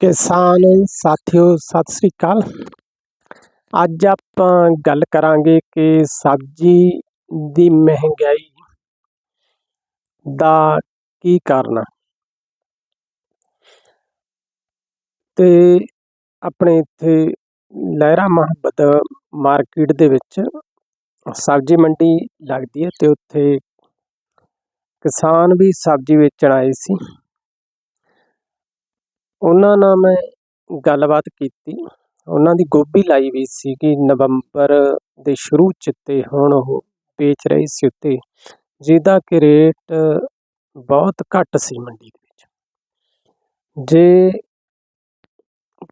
ਕਿਸਾਨ ਸਾਥਿਓ, ਸਤਿ ਸ੍ਰੀ ਅਕਾਲ। ਅੱਜ ਆਪਾਂ ਗੱਲ ਕਰਾਂਗੇ ਕਿ ਸਬਜ਼ੀ ਦੀ ਮਹਿੰਗਾਈ ਦਾ ਕੀ ਕਾਰਨ ਹੈ ਤੇ ਆਪਣੇ ਇੱਥੇ ਲਹਿਰਾ ਮੁਹੱਬਤ ਮਾਰਕੀਟ ਦੇ ਵਿੱਚ ਸਬਜ਼ੀ ਮੰਡੀ ਲੱਗਦੀ ਹੈ ਤੇ ਉੱਥੇ ਕਿਸਾਨ ਵੀ ਸਬਜ਼ੀ ਵੇਚਣ ਆਏ ਸੀ। ਉਹਨਾਂ ਨਾਲ ਮੈਂ ਗੱਲਬਾਤ ਕੀਤੀ। ਉਹਨਾਂ ਦੀ ਗੋਭੀ ਲਾਈ ਵੀ ਸੀਗੀ ਨਵੰਬਰ ਦੇ ਸ਼ੁਰੂ ਚ ਤੇ ਹੁਣ ਉਹ ਵੇਚ ਰਹੇ ਸੀ ਉੱਤੇ, ਜਿਹਦਾ ਕਿ ਰੇਟ ਬਹੁਤ ਘੱਟ ਸੀ ਮੰਡੀ ਦੇ ਵਿੱਚ। ਜੇ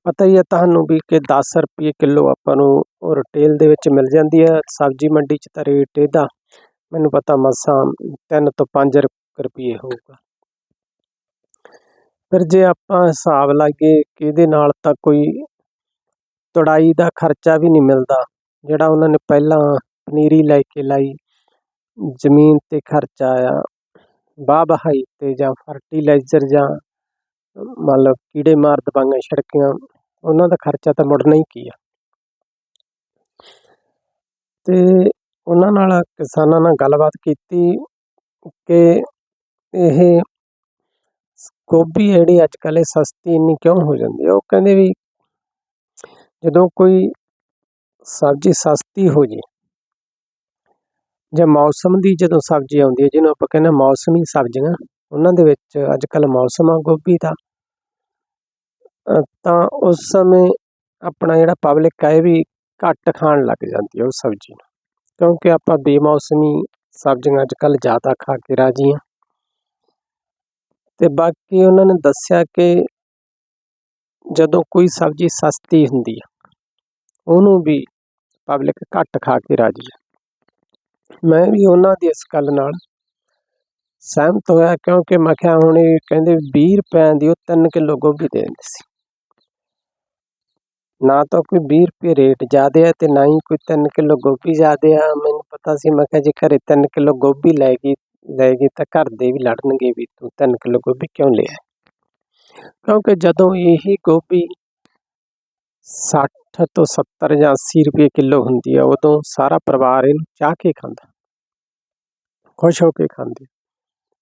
ਪਤਾ ਹੀ ਹੈ ਤੁਹਾਨੂੰ ਵੀ ਕਿ 10 ਰੁਪਏ ਕਿਲੋ ਆਪਾਂ ਨੂੰ ਉਹ ਰਿਟੇਲ ਦੇ ਵਿੱਚ ਮਿਲ ਜਾਂਦੀ ਹੈ, ਸਬਜ਼ੀ ਮੰਡੀ 'ਚ ਤਾਂ ਰੇਟ ਇਹਦਾ, ਮੈਨੂੰ ਪਤਾ ਮਸਾਂ 3 ਤੋਂ 5 ਰੁਪਏ ਹੋਊਗਾ। ਫਿਰ ਜੇ ਆਪਾਂ ਹਿਸਾਬ ਲਾਈਏ ਕਿ ਇਹਦੇ ਨਾਲ ਤਾਂ ਕੋਈ ਤੁੜਾਈ ਦਾ ਖਰਚਾ ਵੀ ਨਹੀਂ ਮਿਲਦਾ, ਜਿਹੜਾ ਉਹਨਾਂ ਨੇ ਪਹਿਲਾਂ ਪਨੀਰੀ ਲੈ ਕੇ ਲਾਈ, ਜ਼ਮੀਨ ਤੇ ਖਰਚਾ ਆਇਆ ਵਾਹ ਬਹਾਈ ਤੇ ਜਾਂ ਫਰਟੀਲਾਈਜ਼ਰ ਜਾਂ ਮਤਲਬ ਕੀੜੇ ਮਾਰ ਦਵਾਈਆਂ ਛਿੜਕੀਆਂ, ਉਹਨਾਂ ਦਾ ਖਰਚਾ ਤਾਂ ਮੁੜਨਾ ਹੀ ਕੀ ਆ। ਤੇ ਉਹਨਾਂ ਨਾਲ ਕਿਸਾਨਾਂ ਨਾਲ ਗੱਲਬਾਤ ਕੀਤੀ ਕਿ ਇਹ ਗੋਭੀ ਜਿਹੜੀ ਅੱਜ ਕੱਲ੍ਹ ਇਹ ਸਸਤੀ ਇੰਨੀ ਕਿਉਂ ਹੋ ਜਾਂਦੀ ਹੈ? ਉਹ ਕਹਿੰਦੇ ਵੀ ਜਦੋਂ ਕੋਈ ਸਬਜ਼ੀ ਸਸਤੀ ਹੋ ਜੇ ਜਾਂ ਮੌਸਮ ਦੀ ਜਦੋਂ ਸਬਜ਼ੀ ਆਉਂਦੀ ਹੈ, ਜਿਹਨੂੰ ਆਪਾਂ ਕਹਿੰਦੇ ਮੌਸਮੀ ਸਬਜ਼ੀਆਂ, ਉਹਨਾਂ ਦੇ ਵਿੱਚ ਅੱਜ ਕੱਲ੍ਹ ਮੌਸਮ ਆ ਗੋਭੀ ਦਾ ਤਾਂ ਉਸ ਸਮੇਂ ਆਪਣਾ ਜਿਹੜਾ ਪਬਲਿਕ ਹੈ ਵੀ ਘੱਟ ਖਾਣ ਲੱਗ ਜਾਂਦੀ ਹੈ ਉਸ ਸਬਜ਼ੀ ਨੂੰ, ਕਿਉਂਕਿ ਆਪਾਂ ਬੇਮੌਸਮੀ ਸਬਜ਼ੀਆਂ ਅੱਜ ਕੱਲ੍ਹ ਜ਼ਿਆਦਾ ਖਾ ਕੇ ਰਾਜੀ ਹਾਂ। ਤੇ ਬਾਕੀ ਉਹਨਾਂ ਨੇ ਦੱਸਿਆ ਕਿ ਜਦੋਂ ਕੋਈ ਸਬਜ਼ੀ ਸਸਤੀ ਹੁੰਦੀ ਹੈ ਉਹਨੂੰ ਵੀ ਪਬਲਿਕ ਘੱਟ ਖਾ ਕੇ ਰਾਜੀ ਹੈ ਮੈਂ ਵੀ ਉਹਨਾਂ ਦੀ ਇਸ ਗੱਲ ਨਾਲ ਸਹਿਮਤ ਹੋਇਆ, ਕਿਉਂਕਿ ਮੈਂ ਕਿਹਾ ਹੁਣ ਇਹ ਕਹਿੰਦੇ 20 ਰੁਪਏ ਦੀ ਉਹ 3 ਕਿਲੋ ਗੋਭੀ ਦੇ ਦਿੰਦੇ ਸੀ। ਨਾ ਤਾਂ ਕੋਈ 20 ਰੁਪਏ ਰੇਟ ਜ਼ਿਆਦੇ ਹੈ ਤੇ ਨਾ ਹੀ ਕੋਈ 3 ਕਿਲੋ ਗੋਭੀ ਜ਼ਿਆਦੇ ਆ। ਮੈਨੂੰ ਪਤਾ ਸੀ, ਮੈਂ ਕਿਹਾ ਜੇ ਘਰੇ 3 ਕਿਲੋ ਗੋਭੀ ਲੈ ਗਈ ਲੈ ਗਈ ਤਾਂ ਘਰ ਦੇ ਵੀ ਲੜਨਗੇ ਵੀ, ਤੂੰ 3 ਕਿਲੋ ਗੋਭੀ ਕਿਉਂ ਲਿਆ ਕਿਉਂਕਿ ਜਦੋਂ ਇਹ ਗੋਭੀ 60 ਤੋਂ 70 ਜਾਂ 80 ਰੁਪਏ ਕਿਲੋ ਹੁੰਦੀ ਹੈ ਉਦੋਂ ਸਾਰਾ ਪਰਿਵਾਰ ਇਹਨੂੰ ਚਾਹ ਕੇ ਖਾਂਦਾ ਖੁਸ਼ ਹੋ ਕੇ ਖਾਂਦੇ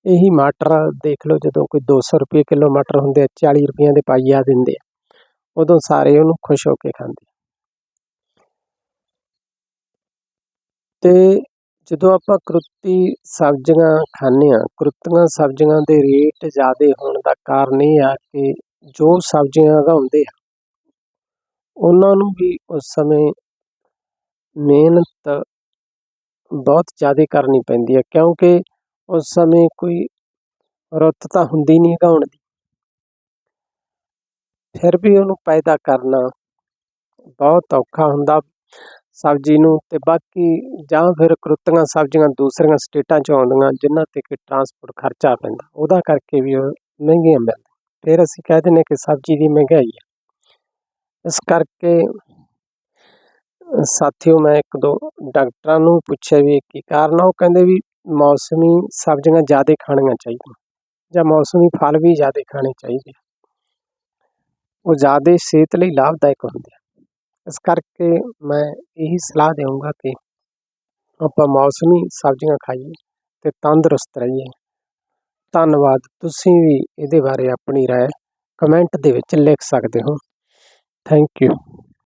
ਇਹੀ ਮਟਰ ਦੇਖ ਲਓ ਜਦੋਂ ਕੋਈ 200 ਰੁਪਏ ਕਿਲੋ ਮਟਰ ਹੁੰਦੇ ਆ 40 ਰੁਪਏ ਦੇ ਪਾਈਆ ਦਿੰਦੇ ਆ, ਉਦੋਂ ਸਾਰੇ ਉਹਨੂੰ ਖੁਸ਼ ਹੋ ਕੇ ਖਾਂਦੇ ਤੇ ਜਦੋਂ ਆਪਾਂ ਕਰੁੱਤੀ ਸਬਜ਼ੀਆਂ ਖਾਂਦੇ ਹਾਂ, ਕਰੁੱਤੀਆਂ ਸਬਜ਼ੀਆਂ ਦੇ ਰੇਟ ਜ਼ਿਆਦਾ ਹੋਣ ਦਾ ਕਾਰਨ ਇਹ ਆ ਕਿ ਜੋ ਸਬਜ਼ੀਆਂ ਉਗਾਉਂਦੇ ਆ ਉਹਨਾਂ ਨੂੰ ਵੀ ਉਸ ਸਮੇਂ ਮਿਹਨਤ ਬਹੁਤ ਜ਼ਿਆਦਾ ਕਰਨੀ ਪੈਂਦੀ ਹੈ, ਕਿਉਂਕਿ ਉਸ ਸਮੇਂ ਕੋਈ ਰੁੱਤ ਤਾਂ ਹੁੰਦੀ ਨਹੀਂ ਉਗਾਉਣ ਦੀ। ਫਿਰ ਵੀ ਉਹਨੂੰ ਪੈਦਾ ਕਰਨਾ ਬਹੁਤ ਔਖਾ ਹੁੰਦਾ। ਸਬਜ਼ੀ ਨੂੰ ਤੇ ਬਾਕੀ ਜਾਂ ਫਿਰ ਕਰੁੱਤੀਆਂ ਸਬਜ਼ੀਆਂ ਦੂਸਰੀਆਂ ਸਟੇਟਾਂ 'ਚੋਂ ਆਉਂਦੀਆਂ ਜਿਨ੍ਹਾਂ 'ਤੇ ਕਿ ਟਰਾਂਸਪੋਰਟ ਖਰਚਾ ਪੈਂਦਾ, ਉਹਦਾ ਕਰਕੇ ਵੀ ਉਹ ਮਹਿੰਗੀਆਂ ਮਿਲਦੀਆਂ। ਫਿਰ ਅਸੀਂ ਕਹਿ ਦਿੰਦੇ ਕਿ ਸਬਜ਼ੀ ਦੀ ਮਹਿੰਗਾਈ ਹੈ ਇਸ ਕਰਕੇ ਸਾਥੀਓ ਮੈਂ ਇੱਕ ਦੋ ਡਾਕਟਰਾਂ ਨੂੰ ਪੁੱਛਿਆ ਵੀ ਕੀ ਕਾਰਨ ਆ, ਉਹ ਕਹਿੰਦੇ ਵੀ ਮੌਸਮੀ ਸਬਜ਼ੀਆਂ ਜ਼ਿਆਦਾ ਖਾਣੀਆਂ ਚਾਹੀਦੀਆਂ ਜਾਂ ਮੌਸਮੀ ਫਲ ਵੀ ਜ਼ਿਆਦਾ ਖਾਣੇ ਚਾਹੀਦੇ ਉਹ ਜ਼ਿਆਦਾ ਸਿਹਤ ਲਈ ਲਾਭਦਾਇਕ ਹੁੰਦੇ ਆ। ਇਸ ਕਰਕੇ ਮੈਂ ਇਹੀ ਸਲਾਹ ਦੇਵਾਂਗਾ ਕਿ ਆਪਾਂ ਮੌਸਮੀ ਸਬਜ਼ੀਆਂ ਖਾਈਏ ਤੇ ਤੰਦਰੁਸਤ ਰਹੀਏ ਧੰਨਵਾਦ ਤੁਸੀਂ ਵੀ ਇਹਦੇ ਬਾਰੇ ਆਪਣੀ رائے ਕਮੈਂਟ ਦੇ ਵਿੱਚ ਲਿਖ ਸਕਦੇ ਹੋ ਥੈਂਕ ਯੂ